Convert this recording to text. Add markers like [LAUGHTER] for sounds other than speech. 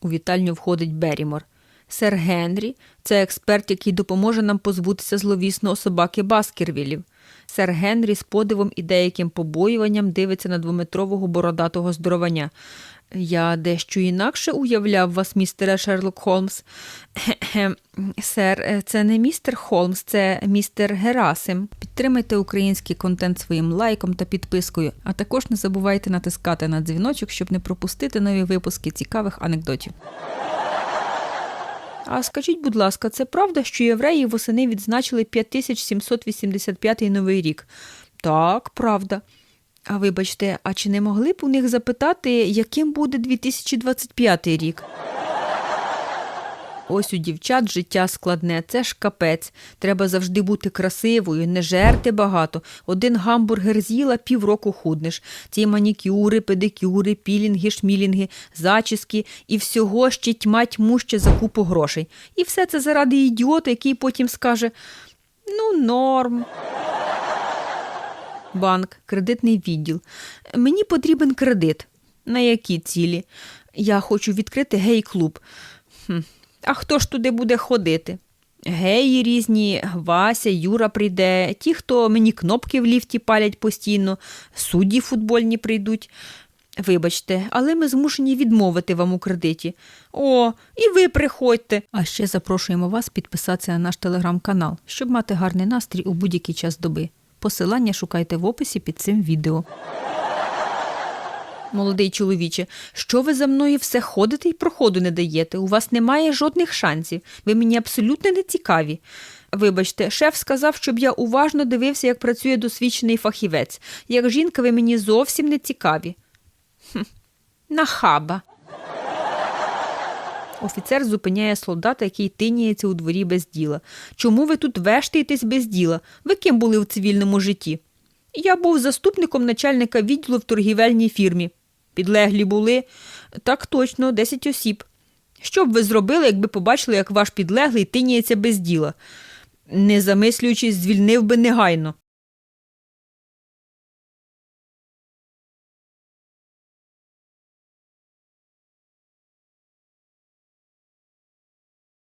У вітальню входить Берімор. Сер Генрі це експерт, який допоможе нам позбутися зловісного собаки Баскервілів. Сер Генрі з подивом і деяким побоюванням дивиться на двометрового бородатого здоровання. Я дещо інакше уявляв вас, містере Шерлок Холмс. [CLEARS THROAT] Сер, це не містер Холмс, це містер Герасим. Підтримайте український контент своїм лайком та підпискою, а також не забувайте натискати на дзвіночок, щоб не пропустити нові випуски цікавих анекдотів. А скажіть, будь ласка, це правда, що євреї восени відзначили 5785 новий рік? Так, правда. А вибачте, а чи не могли б у них запитати, яким буде 2025 рік? Ось у дівчат життя складне, це ж капець. Треба завжди бути красивою, не жерти багато. Один гамбургер з'їла, півроку худнеш. Ці манікюри, педикюри, пілінги, шмілінги, зачіски і всього ще тьма тьму ще за купу грошей. І все це заради ідіота, який потім скаже: ну, норм. Банк, кредитний відділ. Мені потрібен кредит. На які цілі? Я хочу відкрити гей-клуб. Хм. А хто ж туди буде ходити? Геї різні, Вася, Юра прийде, ті, хто мені кнопки в ліфті палять постійно, судді футбольні прийдуть. Вибачте, але ми змушені відмовити вам у кредиті. О, і ви приходьте. А ще запрошуємо вас підписатися на наш телеграм-канал, щоб мати гарний настрій у будь-який час доби. Посилання шукайте в описі під цим відео. Молодий чоловіче, що ви за мною все ходите і проходу не даєте? У вас немає жодних шансів. Ви мені абсолютно не цікаві. Вибачте, шеф сказав, щоб я уважно дивився, як працює досвідчений фахівець. Як жінка, ви мені зовсім не цікаві. Хм, нахаба. Офіцер зупиняє солдата, який тиніється у дворі без діла. Чому ви тут вештаєтесь без діла? Ви ким були в цивільному житті? Я був заступником начальника відділу в торгівельній фірмі. Підлеглі були так точно, 10 осіб. Що б ви зробили, якби побачили, як ваш підлеглий тиніється без діла? Не замислюючись, звільнив би негайно.